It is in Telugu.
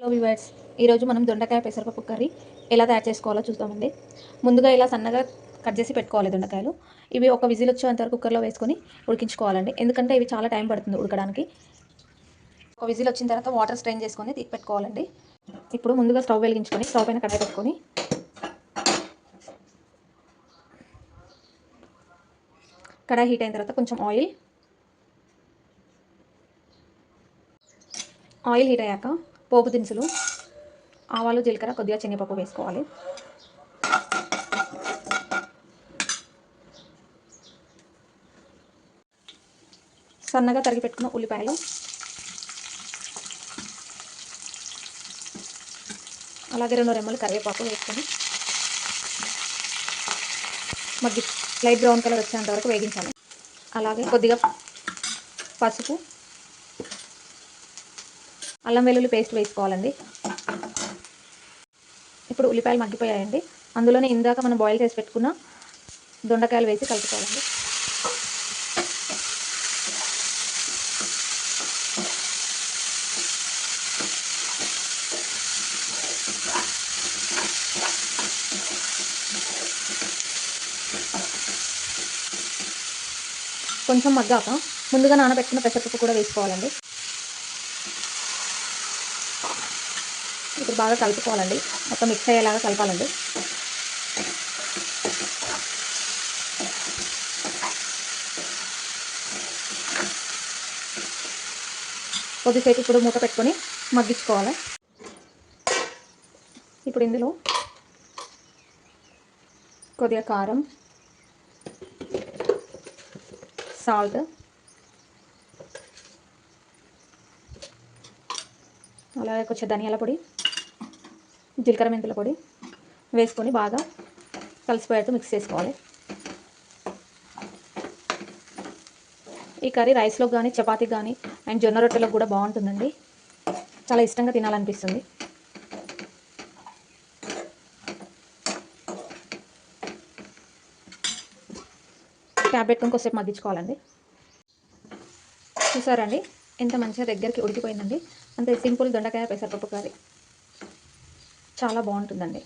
హలో వివర్స్ ఈరోజు మనం దొండకాయ పెసరపప్పు కర్రీ ఎలా తయారు చేసుకోవాలో చూద్దామండి. ముందుగా ఇలా సన్నగా కట్ చేసి పెట్టుకోవాలి దొండకాయలు. ఇవి ఒక విజిల్ వచ్చేంత వరకు కుక్కర్లో వేసుకొని ఉడికించుకోవాలండి. ఎందుకంటే ఇవి చాలా టైం పడుతుంది ఉడకడానికి. ఒక విజిల్ వచ్చిన తర్వాత వాటర్ స్ట్రెయిన్ చేసుకొని తీ- పెట్టుకోవాలండి. ఇప్పుడు ముందుగా స్టవ్ వెలిగించుకొని స్టవ్ పైన కడాయి పెట్టుకొని కడాయి హీట్ అయిన తర్వాత కొంచెం ఆయిల్. ఆయిల్ హీట్ అయ్యాక పోపు దినుసులు ఆవాలు జీలకర్ర కొద్దిగా శనగపప్పు వేసుకోవాలి. సన్నగా తరిగి పెట్టుకున్న ఉల్లిపాయలు. అలాగే రెండు రెమ్మలు కరివేపాకు వేసుకొని మగ్గి లైట్ బ్రౌన్ కలర్ వచ్చేంత వరకు వేగించాలి. అలాగే కొద్దిగా పసుపు అల్లం వెల్లుల్లి పేస్ట్ వేసుకోవాలండి. ఇప్పుడు ఉల్లిపాయలు మగ్గిపోయాయండి. అందులోనే ఇందాక మనం బాయిల్ చేసి పెట్టుకున్న దొండకాయలు వేసి కలుపుకోవాలండి. కొంచెం మగ్గాక ముందుగా నానబెట్టుకున్న పెసరపప్పు కూడా వేసుకోవాలండి. ఇప్పుడు బాగా కలుపుకోవాలండి. మొత్తం మిక్స్ అయ్యేలాగా కలపాలండి. కొద్దిసేపు ఇప్పుడు మూత పెట్టుకొని మగ్గించుకోవాలి. ఇప్పుడు ఇందులో కొద్దిగా కారం సాల్ట్ అలాగే కొంచెం ధనియాల పొడి జీలకర్ర మెంతుల పొడి వేసుకొని బాగా కలిసిపోయేట్టు మిక్స్ చేసుకోవాలి. ఈ కర్రీ రైస్లో కానీ చపాతీకి కానీ అండ్ జొన్న రొట్టెలకు కూడా బాగుంటుందండి. చాలా ఇష్టంగా తినాలనిపిస్తుంది. క్యాబ్ పెట్టుకొని కొద్దిసేపు మగ్గించుకోవాలండి. చూసారండి? ఎంత మంచిగా దగ్గరికి ఉడికిపోయిందండి. అంతే సింపుల్ దొండకాయ పెసరపప్పు కర్రీ. చాలా బాగుంటుందండి.